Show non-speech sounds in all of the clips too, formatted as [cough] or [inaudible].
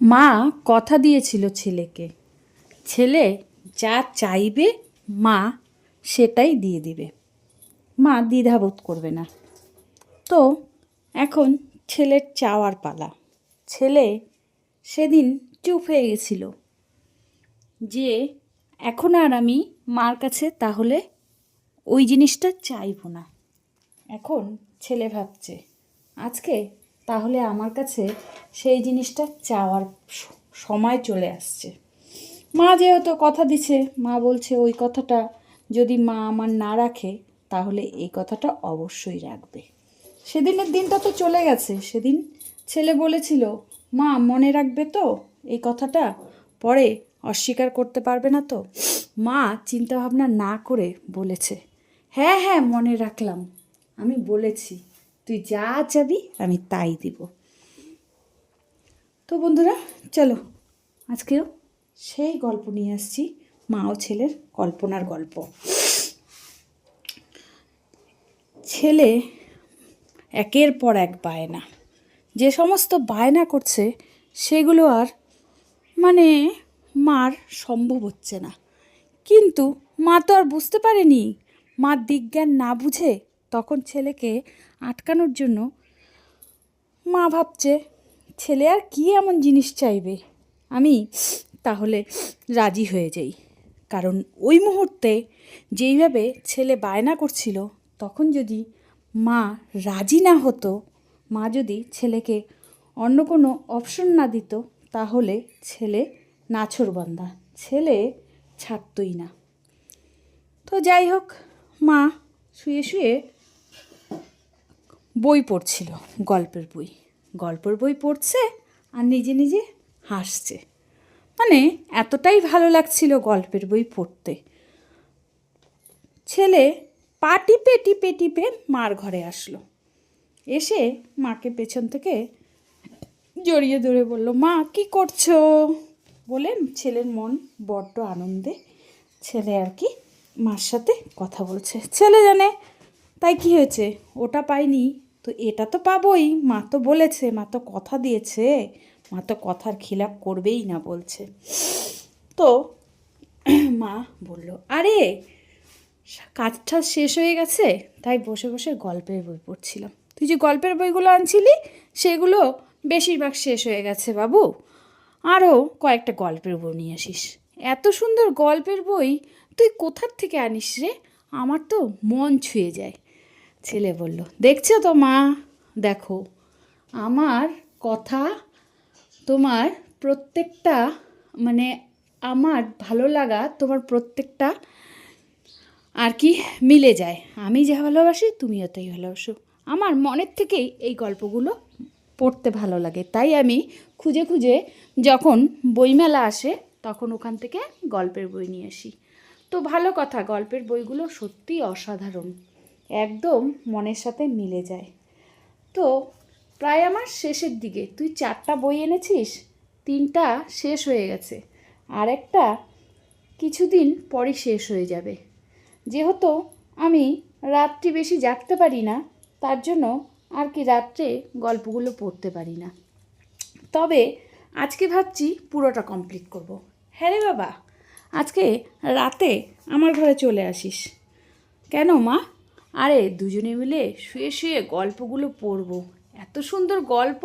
মা কথা দিয়েছিল ছেলেকে। ছেলে যা চাইবে মা সেটাই দিয়ে দিবে। মা দ্বিধাবোধ করবে না। তো এখন ছেলের চাওয়ার পালা। ছেলে সেদিন চুপ হয়ে গেছিল যে, এখন আর আমি মার কাছে তাহলে ওই জিনিসটা চাইব না। এখন ছেলে ভাবছে, আজকে তাহলে আমার কাছে সেই জিনিসটা চাওয়ার সময় চলে আসছে। মা যেহেতু কথা দিছে, মা বলছে ওই কথাটা যদি মা আমার না রাখে, তাহলে এই কথাটা অবশ্যই রাখবে। সেদিনের দিনটা তো চলে গেছে। সেদিন ছেলে বলেছিল, মা, মনে রাখবে তো এই কথাটা? পরে অস্বীকার করতে পারবে না তো? মা চিন্তাভাবনা না করে বলেছে হ্যাঁ হ্যাঁ মনে রাখলাম। আমি বলেছি। তুই যা চাবি, আমি তাই দিব। তো বন্ধুরা, চলো, আজকেও সেই গল্প নিয়ে আসছি, মা ও ছেলের কল্পনার গল্প। ছেলে একের পর এক বায়না। যে সমস্ত বায়না করছে, সেগুলো আর মানে মার সম্ভব হচ্ছে না। কিন্তু মা তো আর বুঝতে পারেনি। মা দিজ্ঞান না বুঝে তখন ছেলেকে আটকানোর জন্য মা ভাবছে, ছেলে আর কি এমন জিনিস চাইবে? আমি তাহলে রাজি হয়ে যাই। কারণ ওই মুহূর্তে যেইভাবে ছেলে বায়না করছিল, তখন যদি মা রাজি না হতো, মা যদি ছেলেকে অন্য কোনো অপশন না দিত, তাহলে ছেলে নাছরবান্দা, ছেলে ছাড়তই না। তো যাই হোক, মা শুয়ে শুয়ে বই পড়ছিল, গল্পের বই। গল্পের বই পড়ছে আর নিজে নিজে হাসছে। মানে এতটাই ভালো লাগছিল গল্পের বই পড়তে। ছেলে পা টিপে টিপে টিপে মার ঘরে আসলো। এসে মাকে পেছন থেকে জড়িয়ে ধরে বলল, মা, কি করছ? বলে ছেলের মন বড্ড আনন্দে। ছেলে আর কি মার সাথে কথা বলছে। ছেলে জানে, তাই কি হয়েছে? ওটা পাইনি তো এটা তো পাবোই। মা তো বলেছে, মা তো কথা দিয়েছে। মা তো কথার খিলাপ করবেই না বলছে। তো [clears throat] মা বলল, আরে কাজটা শেষ হয়ে গেছে? তাই বসে বসে গল্পের বই পড়ছিলাম। তুই যে গল্পের বইগুলো আনছিলি, সেগুলো বেশিরভাগ শেষ হয়ে গেছে বাবু। আরও কয়েকটা গল্পের বই নিয়ে আসিস। এত সুন্দর গল্পের বই তুই কোথার থেকে আনিস রে? আমার তো মন ছুঁয়ে যায়। ছেলে বলল, দেখছ তো মা? দেখো, আমার কথা তোমার প্রত্যেকটা মানে আমার ভালো লাগা তোমার প্রত্যেকটা আর কি মিলে যায়। আমি যা ভালোবাসি তুমিও তাই ভালোবাসো। আমার মনের থেকেই এই গল্পগুলো পড়তে ভালো লাগে। তাই আমি খুঁজে খুঁজে যখন বইমেলা আসে, তখন ওখান থেকে গল্পের বই নিয়ে আসি। তো ভালো কথা, গল্পের বইগুলো সত্যিই অসাধারণ। একদম মনের সাথে মিলে যায়। তো প্রায় আমার শেষের দিকে, তুই চারটা বই এনেছিস, তিনটা শেষ হয়ে গেছে, আর একটা কিছুদিন পরই শেষ হয়ে যাবে। যেহেতু আমি রাত্রি বেশি জাগতে পারি না, তার জন্য আর কি রাত্রে গল্পগুলো পড়তে পারি না। তবে আজকে ভাবছি পুরোটা কমপ্লিট করব। হ্যাঁ রে বাবা, আজকে রাতে আমার ঘরে চলে আসিস। কেন মা? আরে দুজনে মিলে শুয়ে শুয়ে গল্পগুলো পড়ব। এত সুন্দর গল্প।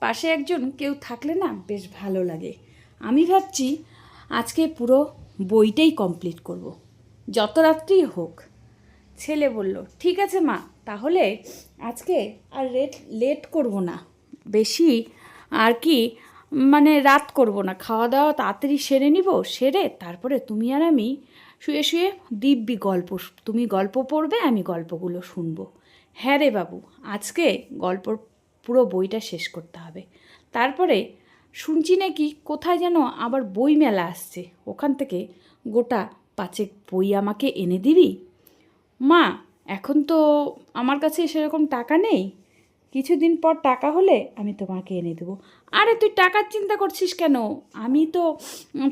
পাশে একজন কেউ থাকলে না বেশ ভালো লাগে। আমি ভাবছি আজকে পুরো বইটাই কমপ্লিট করব। যত রাত্রি হোক। ছেলে বলল, ঠিক আছে মা, তাহলে আজকে আর লেট লেট করব না। বেশি আর কি মানে রাত করব না। খাওয়া দাওয়া তাড়াতাড়ি সেরে নিব, সেরে তারপরে তুমি আর আমি শুয়ে শুয়ে দিব্যি গল্প তুমি গল্প পড়বে, আমি গল্পগুলো শুনব। হ্যাঁ রে বাবু, আজকে গল্প পুরো বইটা শেষ করতে হবে। তারপরে শুনছি নাকি কোথায় যেন আবার বই মেলা আসছে। ওখান থেকে গোটা পাঁচেক বই আমাকে এনে দিবি? মা, এখন তো আমার কাছে সেরকম টাকা নেই। কিছুদিন পর টাকা হলে আমি তোমাকে এনে দেবো। আরে তুই টাকার চিন্তা করছিস কেন? আমি তো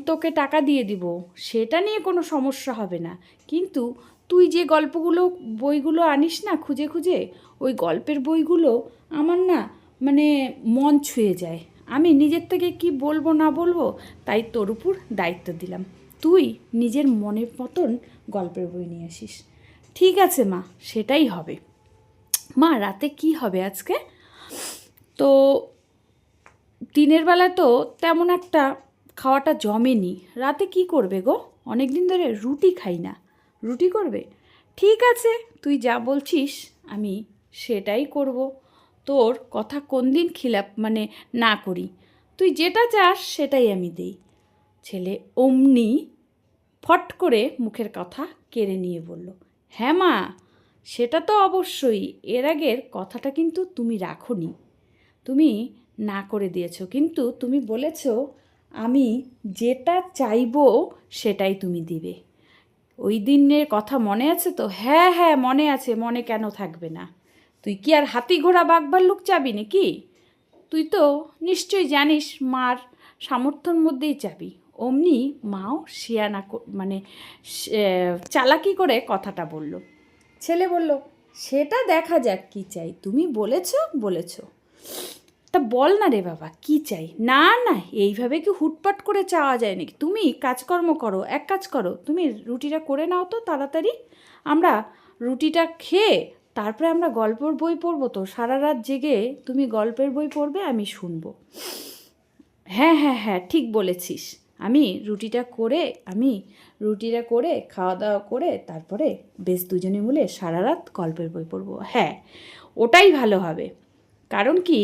তোকে টাকা দিয়ে দিব, সেটা নিয়ে কোনো সমস্যা হবে না। কিন্তু তুই যে গল্পগুলো, বইগুলো আনিস না খুঁজে খুঁজে, ওই গল্পের বইগুলো আমার না মানে মন ছুঁয়ে যায়। আমি নিজের থেকে কি বলব না বলব, তাই তোর উপর দায়িত্ব দিলাম। তুই নিজের মনের মতন গল্পের বই নিয়ে আসিস। ঠিক আছে মা, সেটাই হবে। মা, রাতে কি হবে আজকে? তো দিনের বেলায় তো তেমন একটা খাওয়াটা জমেনি। রাতে কি করবে গো? অনেক দিন ধরে রুটি খাই না। রুটি করবে? ঠিক আছে, তুই যা বলছিস, আমি সেটাই করব। তোর কথা কোন দিন খিলাপ মানে না করি। তুই যেটা চাস, সেটাই আমি দেই। ছেলে অমনি ফট করে মুখের কথা কেড়ে নিয়ে বলল হ্যাঁ মা সেটা তো অবশ্যই। এর আগের কথাটা কিন্তু তুমি রাখোনি। তুমি না করে দিয়েছ। কিন্তু তুমি বলেছ, আমি যেটা চাইব সেটাই তুমি দিবে। ওই দিনের কথা মনে আছে তো? হ্যাঁ হ্যাঁ মনে আছে। মনে কেন থাকবে না? তুই কি আর হাতি ঘোড়া বাঘবার লুক চাবি নাকি? তুই তো নিশ্চয়ই জানিস মার সামর্থ্যর মধ্যেই চাবি। অমনি মাও শিয়ানা মানে চালাকি করে কথাটা বলল। ছেলে বলল, সেটা দেখা যাক কি চাই। তুমি বলেছ বলেছ। তা বল না রে বাবা, কি চাই? না না, এইভাবে কি হুটপাট করে চাওয়া যায় নাকি? তুমি কাজকর্ম করো, এক কাজ করো। তুমি রুটিটা করে নাও তো তাড়াতাড়ি। আমরা রুটিটা খেয়ে তারপরে আমরা গল্পের বই পড়ব তো। সারা রাত জেগে তুমি গল্পের বই পড়বে, আমি শুনব। হ্যাঁ হ্যাঁ হ্যাঁ ঠিক বলেছিস। আমি রুটিটা করে, আমি রুটিটা করে খাওয়া দাওয়া করে, তারপরে বেশ দুজনে মিলে সারা রাত গল্পের বই পড়ব। হ্যাঁ ওটাই ভালো হবে। কারণ কি,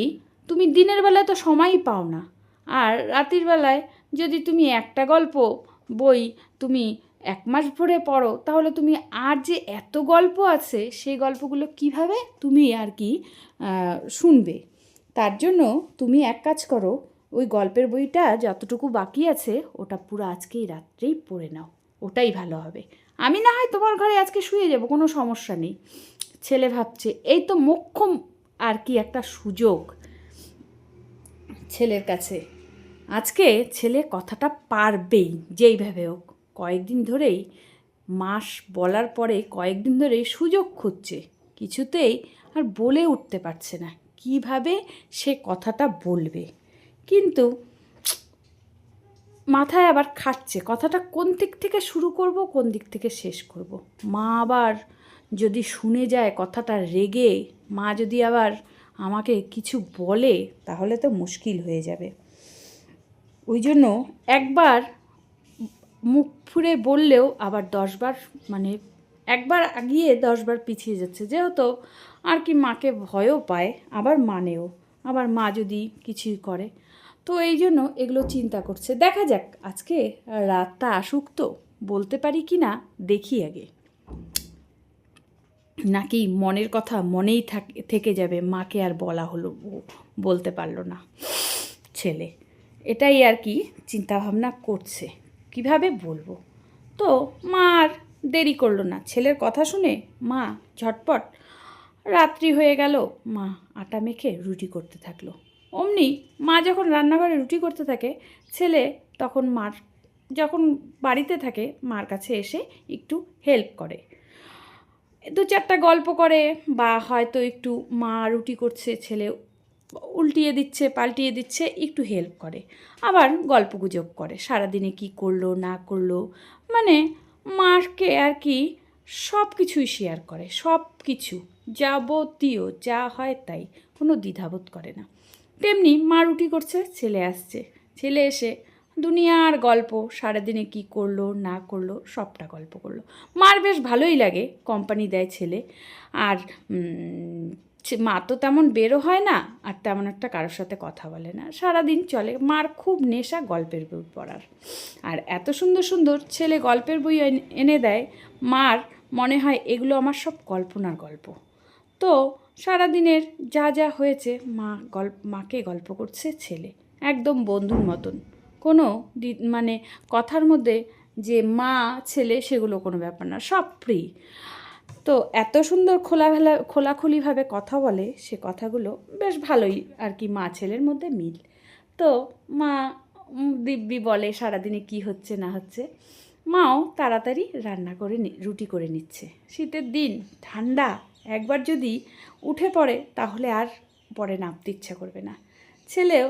তুমি দিনের বেলায় তো সময়ই পাও না। আর রাতের বেলায় যদি তুমি একটা গল্প বই তুমি এক মাস ভরে পড়ো, তাহলে তুমি আর যে এত গল্প আছে, সেই গল্পগুলো কীভাবে তুমি আর কি শুনবে? তার জন্য তুমি এক কাজ করো ওই গল্পের বইটা যতটুকু বাকি আছে, ওটা পুরো আজকেই রাত্রেই পড়ে নাও। ওটাই ভালো হবে। আমি না হয় তোমার ঘরে আজকে শুয়ে যাব, কোনো সমস্যা নেই। ছেলে ভাবছে, এই তো মোক্ষম আর কি একটা সুযোগ ছেলের কাছে। আজকে ছেলে কথাটা পারবেই যেইভাবে হোক। কয়েকদিন ধরেই, মাস বলার পরে কয়েকদিন ধরেই সুযোগ খুঁজছে। কিছুতেই আর বলে উঠতে পারছে না। কীভাবে সে কথাটা বলবে? কিন্তু মাথায় আবার খাচ্ছে। কথাটা কোন দিক থেকে শুরু করব, কোন দিক থেকে শেষ করব? মা আবার যদি শুনে যায় কথাটা রেগে, মা যদি আবার আমাকে কিছু বলে, তাহলে তো মুশকিল হয়ে যাবে। ওই জন্য একবার মুখ ফুরে বললেও আবার দশবার মানে একবার আগিয়ে দশবার পিছিয়ে যাচ্ছে। যেহেতু আর কি মাকে ভয়ও পায়, আবার মানেও। আবার মা যদি কিছুই করে তো এই জন্য এগুলো চিন্তা করছে। দেখা যাক, আজকে রাতটা আসুক তো, বলতে পারি কি না, দেখি আগে। নাকি মনের কথা মনেই থাক যাবে, মাকে আর বলা হলো বলতে পারল না। ছেলে, এটাই আর কি চিন্তাভাবনা করছে। কীভাবে বলব? তো মা আর দেরি করল না। ছেলের কথা শুনে মা ঝটপট, রাত্রি হয়ে গেল। মা আটা মেখে রুটি করতে থাকল। অমনি মা যখন রান্নাঘরে রুটি করতে থাকে, ছেলে তখন মার, যখন বাড়িতে থাকে, মার কাছে এসে একটু হেল্প করে। দু চারটা গল্প করে বা হয়তো একটু মা রুটি করছে, ছেলে উল্টিয়ে দিচ্ছে, পাল্টিয়ে দিচ্ছে, একটু হেল্প করে। আবার গল্প গুজব করে, সারাদিনে কি করল, না করল। মানে মাকে আর কি সব কিছুই শেয়ার করে, সব কিছু, যাবতীয় যা হয় তাই, কোনো দ্বিধাবোধ করে না। তেমনি মা রুটি করছে, ছেলে আসছে। ছেলে এসে দুনিয়ার গল্প, সারাদিনে কি করল, না করল, সবটা গল্প করল। মার বেশ ভালোই লাগে কোম্পানি দেয় ছেলে। আর মা তো তেমন বেরো হয় না, আর তেমন একটা কারোর সাথে কথা বলে না। সারাদিন চলে। মার খুব নেশা গল্পের বই পড়ার। আর এত সুন্দর সুন্দর ছেলে গল্পের বই এনে- এনে দেয়, মার মনে হয় এগুলো আমার সব কল্পনার গল্প। তো সারাদিনের যা যা হয়েছে, মা গল্প মাকে গল্প করছে ছেলে। একদম বন্ধুর মতন। কোনো মানে কথার মধ্যে যে মা, ছেলে সেগুলো কোনো ব্যাপার না, সব ফ্রি তো এত সুন্দর খোলাভেলা, খোলাখুলিভাবে কথা বলে, সে কথাগুলো বেশ ভালোই আর কি মা ছেলের মধ্যে মিল। তো মা দিব্যি বলে সারাদিনে কি হচ্ছে, না হচ্ছে। মাও তাড়াতাড়ি রান্না করে রুটি করে নিচ্ছে। শীতের দিন, ঠান্ডা। একবার যদি উঠে পড়ে, তাহলে আর পরে নামতে ইচ্ছা করবে না। ছেলেও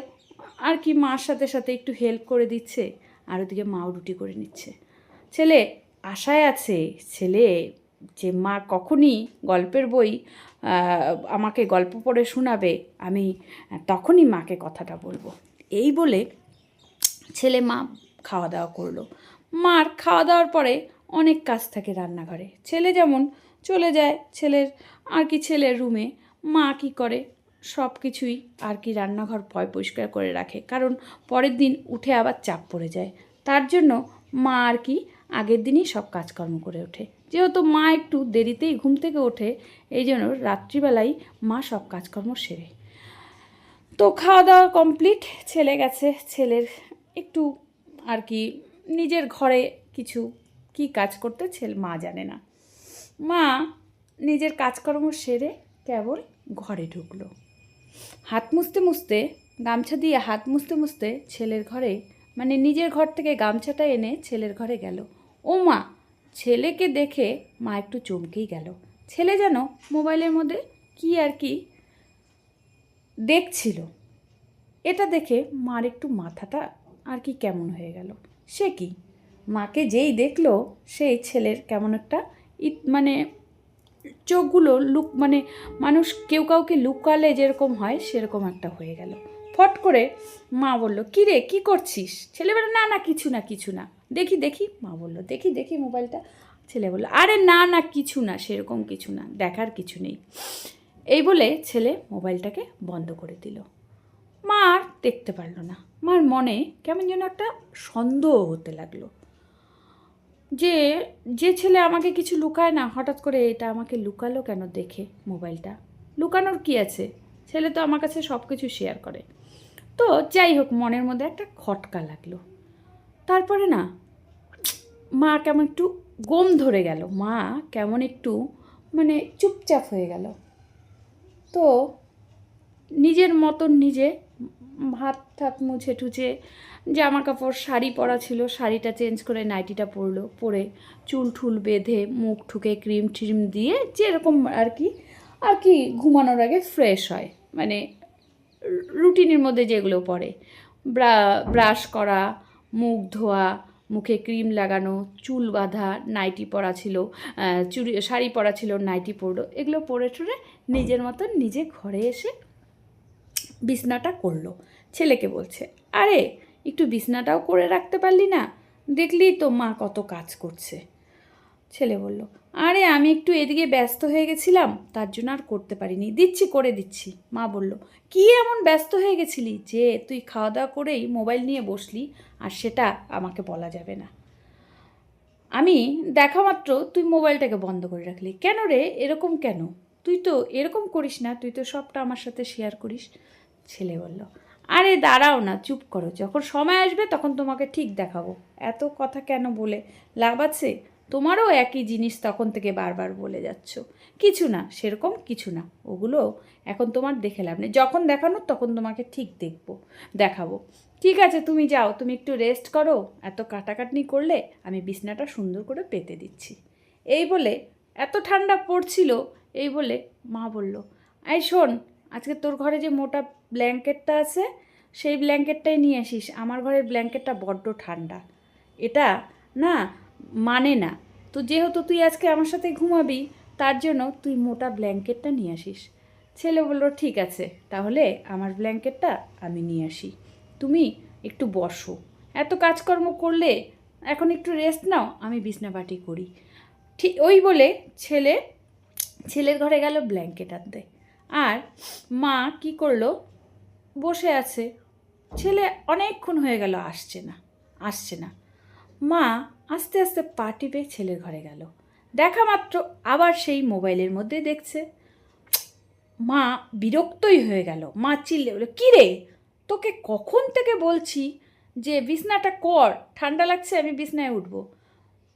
আর কি মার সাথে সাথে একটু হেল্প করে দিচ্ছে, আর ওদিকে মাও রুটি করে নিচ্ছে। ছেলে আশায় আছে, ছেলে যে মা কখনই গল্পের বই আমাকে গল্প পড়ে শোনাবে, আমি তখনই মাকে কথাটা বলব। এই বলে ছেলে মা খাওয়া দাওয়া করল। মার খাওয়া দাওয়ার পরে অনেক কাজ থাকে রান্নাঘরে। ছেলে যেমন চলে যায় ছেলের। আর কি ছেলের রুমে মা কি করে? সব কিছুই আর কি রান্নাঘর পয় পরিষ্কার করে রাখে। কারণ পরের দিন উঠে আবার চাপ পড়ে যায়। তার জন্য মা আর কি আগের দিনই সব কাজকর্ম করে ওঠে। যেহেতু মা একটু দেরিতেই ঘুম থেকে ওঠে, এই জন্য রাত্রিবেলায় মা সব কাজকর্ম সেরে। তো খাওয়া দাওয়া কমপ্লিট ছেলে গেছে। ছেলের একটু আর কি নিজের ঘরে কিছু কি কাজ করতে ছেলে, মা জানে না। মা নিজের কাজকর্ম সেরে কেবল ঘরে ঢুকলো। হাত মুছতে মুছতে, গামছা দিয়ে হাত মুছতে মুছতে ছেলের ঘরে মানে নিজের ঘর থেকে গামছাটা এনে ছেলের ঘরে গেল। ও মা, ছেলেকে দেখে মা একটু চমকেই গেল। ছেলে যেন মোবাইলের মধ্যে কি আর কি দেখছিল। এটা দেখে মার একটু মাথাটা আর কি কেমন হয়ে গেল। সে কি? মাকে যেই দেখল, সেই ছেলের কেমন একটা ইট মানে চোখগুলো লুক মানে মানুষ কেউ কাউকে লুকালে যেরকম হয় সেরকম একটা হয়ে গেল। ফট করে মা বলল, কী রে, কী করছিস? ছেলে না না, কিছু না কিছু না। দেখি দেখি, মা বলল, দেখি দেখি মোবাইলটা। ছেলে বলল, আরে, না না, কিছু না, সেরকম কিছু না, দেখার কিছু নেই। এই বলে ছেলে মোবাইলটাকে বন্ধ করে দিল। মা আর দেখতে পারল না। মার মনে কেমন যেন একটা সন্দেহ হতে লাগল। যে যে ছেলে আমাকে কিছু লুকায় না, হঠাৎ করে এটা আমাকে লুকালো কেন দেখে মোবাইলটা? লুকানোর কি আছে? ছেলে তো আমার কাছে সব কিছু শেয়ার করে। তো যাই হোক, মনের মধ্যে একটা খটকা লাগল। তারপরে না, মা কেমন একটু গম ধরে গেল। মা কেমন একটু মানে চুপচাপ হয়ে গেল। তো নিজের মতন নিজে হাত ঠাত মুছে টুছে জামা কাপড়, শাড়ি পরা ছিল, শাড়িটা চেঞ্জ করে নাইটিটা পরলো, পরে চুল ঠুল বেঁধে মুখ ঠুকে ক্রিম ট্রিম দিয়ে যেরকম আর কি আর কি ঘুমানোর আগে ফ্রেশ হয়। মানে রুটিনের মধ্যে যেগুলো পড়ে। ব্রা, ব্রাশ করা, মুখ ধোয়া, মুখে ক্রিম লাগানো, চুল বাঁধা, নাইটি পরা ছিল চুড়ি, শাড়ি পরা ছিল, নাইটি পরলো, এগুলো পরে টরে নিজের মতন নিজে ঘরে এসে বিছনাটা করল। ছেলেকে বলছে, আরে, একটু বিছনাটাও করে রাখতে পারলি না? দেখলি তো মা কত কাজ করছে। ছেলে বলল, আরে, আমি একটু এদিকে ব্যস্ত হয়ে গেছিলাম, তার জন্য আর করতে পারিনি। দিচ্ছি, করে দিচ্ছি। মা বলল, কি এমন ব্যস্ত হয়ে গেছিলি যে তুই খাওয়া দাওয়া করেই মোবাইল নিয়ে বসলি, আর সেটা আমাকে বলা যাবে না? আমি দেখা মাত্র তুই মোবাইলটাকে বন্ধ করে রাখলি। কেন রে? এরকম কেন? তুই তো এরকম করিস না, তুই তো সবটা আমার সাথে শেয়ার করিস। ছেলে বলল, আরে দাঁড়াও না, চুপ করো। যখন সময় আসবে তখন তোমাকে ঠিক দেখাবো। এত কথা কেন বলে লাভ আছে? তোমারও একই জিনিস তখন থেকে বারবার বলে যাচ্ছ। কিছু না, সেরকম কিছু না। ওগুলো এখন তোমার দেখে লাভ নেই। যখন দেখানো তখন তোমাকে ঠিক দেখব, দেখাবো। ঠিক আছে, তুমি যাও, তুমি একটু রেস্ট করো। এত কাটাকাটনি করলে আমি বিছনাটা সুন্দর করে পেতে দিচ্ছি। এই বলে, এত ঠান্ডা পড়ছিল। এই বলে মা বলল আই শোন, আজকে তোর ঘরে যে মোটা ব্ল্যাঙ্কেটটা আছে, সেই ব্ল্যাঙ্কেটটাই নিয়ে আসিস। আমার ঘরের ব্ল্যাঙ্কেটটা বড্ড ঠান্ডা। এটা না মানে না। তো যেহেতু তুই আজকে আমার সাথে ঘুমাবি, তার জন্য তুই মোটা ব্ল্যাঙ্কেটটা নিয়ে আসিস। ছেলে বলল, ঠিক আছে, তাহলে আমার ব্ল্যাঙ্কেটটা আমি নিয়ে আসি। তুমি একটু বসো। এত কাজকর্ম করলে এখন একটু রেস্ট নাও, আমি বিছনাবাটি করি। ঠিক ওই বলে ছেলে, ছেলের ঘরে গেল ব্ল্যাঙ্কেট আনতে। আর মা কি করল বসে আছে। ছেলে অনেকক্ষণ হয়ে গেল, আসছে না আসছে না। মা আস্তে আস্তে পা টিপে ছেলের ঘরে গেল। দেখা মাত্র আবার সেই মোবাইলের মধ্যে দেখছে। মা বিরক্তই হয়ে গেল। মা চিল্লে বলে কী রে? তোকে কখন থেকে বলছি যে বিছনাটা কর, ঠান্ডা লাগছে, আমি বিছনায় উঠবো?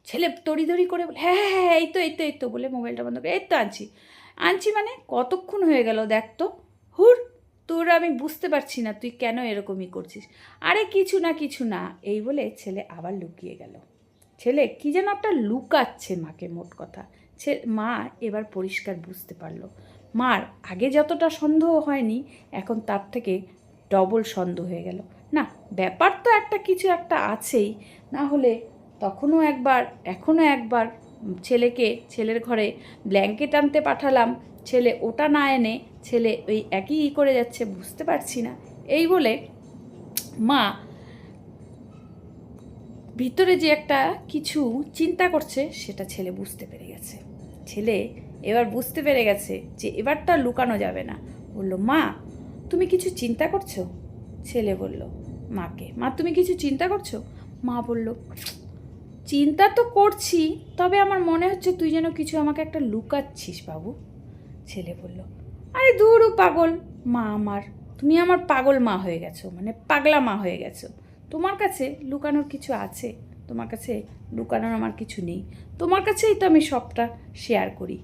ছেলে তড়ি তড়িধড়ি করে বলে হ্যাঁ হ্যাঁ হ্যাঁ এই তো এই তো এই তো, বলে মোবাইলটা বন্ধ করে, এই তো আনছি। আনছি মানে কতক্ষণ হয়ে গেল দেখ তো। হুর তোর আমি বুঝতে পারছি না তুই কেন এরকমই করছিস। আরে কিছু না কিছু না, এই বলে ছেলে আবার লুকিয়ে গেল। ছেলে, কি যেন একটা লুকাচ্ছে মাকে মোট কথা। ছে, মা এবার পরিষ্কার বুঝতে পারল। মার, আগে যতটা সন্দেহ হয়নি, এখন তার থেকে ডবল সন্দেহ হয়ে গেল। না, ব্যাপার তো একটা কিছু একটা আছেই, না হলে তখনও একবার, এখনও একবার ছেলেকে, ছেলের ঘরে ব্ল্যাঙ্কেট আনতে পাঠালাম, ছেলে ওটা না এনে ছেলে ওই একই ই করে যাচ্ছে, বুঝতে পারছি না। এই বলে মা ভিতরে যে একটা কিছু চিন্তা করছে, সেটা ছেলে বুঝতে পেরে গেছে। ছেলে এবার বুঝতে পেরে গেছে যে এবারটা লুকানো যাবে না। বলল, মা, তুমি কিছু চিন্তা করছ? ছেলে বলল, মাকে, মা, তুমি কিছু চিন্তা করছ? মা বলল চিন্তা তো করছি, তবে আমার মনে হচ্ছে তুই যেন কিছু আমাকে একটা লুকাচ্ছিস বাবু, ছেলে বলল। আরে দূর পাগল, মা আমার, তুমি আমার পাগল মা হয়ে গেছো মানে পাগলা মা হয়ে গেছো। তোমার কাছে লুকানোর কিছু আছে? তোমার কাছে লুকানোর আমার কিছু নেই। তোমার কাছেই তো আমি সবটা শেয়ার করি।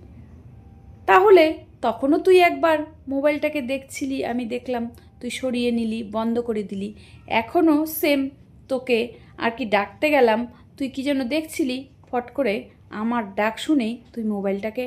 তাহলে তখনও তুই একবার মোবাইলটাকে দেখছিলি, আমি দেখলাম, তুই সরিয়ে নিলি, বন্ধ করে দিলি। এখনও সেম তোকে আর কি ডাকতে গেলাম তুই কি যেন দেখছিলি? ফট করে আমার ডাক শুনেই তুই মোবাইলটাকে